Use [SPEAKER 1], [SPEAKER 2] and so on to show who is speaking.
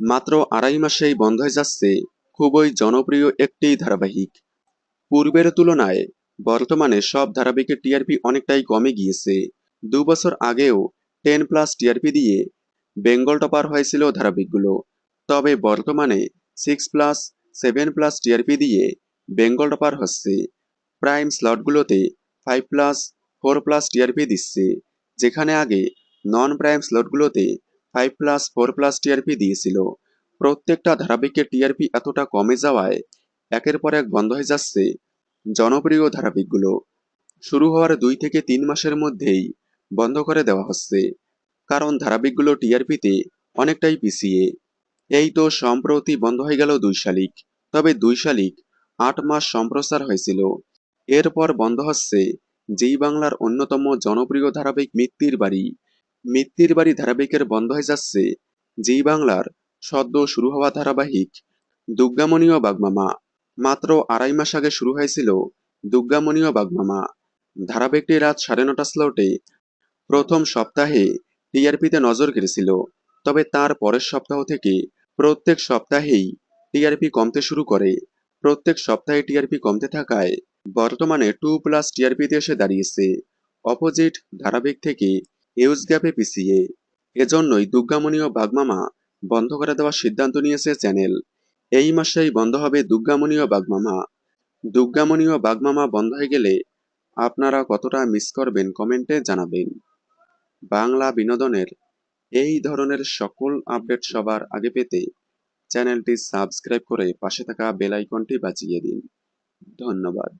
[SPEAKER 1] মাত্র আড়াই মাসেই বন্ধ হয়ে যাচ্ছে খুবই জনপ্রিয় একটি ধারাবাহিক। পূর্বের তুলনায় বর্তমানে সব ধারাবাহিকের টিআরপি অনেকটাই কমে গিয়েছে। দু বছর আগেও টেন প্লাস টিআরপি দিয়ে বেঙ্গল টপার হয়েছিল ধারাবাহিকগুলো। তবে বর্তমানে six plus, seven plus TRP দিয়ে বেঙ্গল টপার হচ্ছে। Prime স্লটগুলোতে five plus, four plus TRP দিচ্ছে। যেখানে আগে non prime স্লটগুলোতে five plus four plus TRP দিয়েছিল। প্রত্যেকটা ধারাবাহিকের টিআরপি এতটা কমে যাওয়ায় একের পর এক বন্ধ হয়ে যাচ্ছে জনপ্রিয় ধারাবাহিকগুলো। শুরু হওয়ার দুই থেকে তিন মাসের মধ্যেই বন্ধ করে দেওয়া হচ্ছে, কারণ ধারাবাহিকগুলো টিআরপিতে অনেকটাই পিছিয়ে। এই তো সম্প্রতি বন্ধ হয়ে গেল দুই শালিক, তবে দুই শালিক আট মাস সম্প্রচার হয়েছিল। এরপর বন্ধ হচ্ছে যেই বাংলার অন্যতম জনপ্রিয় ধারাবাহিক মিত্তির বাড়ি। মিত্তির বাড়ি ধারাবাহিকের বন্ধ হয়ে যাচ্ছে। যেই বাংলার সদ্য শুরু হওয়া ধারাবাহিক দুর্গামণি ও বাগমামা। মাত্র আড়াই মাস আগে শুরু হয়েছিল দুর্গামণি ও বাগমামা। ধারাবাহিকটি রাত সাড়ে নটা স্লটে প্রথম সপ্তাহে টিআরপিতে নজর কেড়েছিল। তবে তার পরের সপ্তাহ থেকে প্রত্যেক সপ্তাহেই টিআরপি কমতে শুরু করে। প্রত্যেক সপ্তাহে টিআরপি কমতে থাকায় বর্তমানে টু প্লাস টিআরপিতে এসে দাঁড়িয়েছে। অপোজিট ধারাবাহিক থেকে হিউজ গ্যাপে পিছিয়ে। এজন্যই দুর্গামণি ও বাগমামা বন্ধ করে দেওয়ার সিদ্ধান্ত নিয়েছে চ্যানেল। এই মাসেই বন্ধ হবে দুর্গামণি ও বাগমামা। দুর্গামণি ও বাগমামা বন্ধ হয়ে গেলে আপনারা কতটা মিস করবেন কমেন্টে জানাবেন। বাংলা বিনোদনের এই ধরনের সকল আপডেট সবার আগে পেতে চ্যানেলটি সাবস্ক্রাইব করে পাশে থাকা বেল আইকনটি বাজিয়ে দিন। ধন্যবাদ।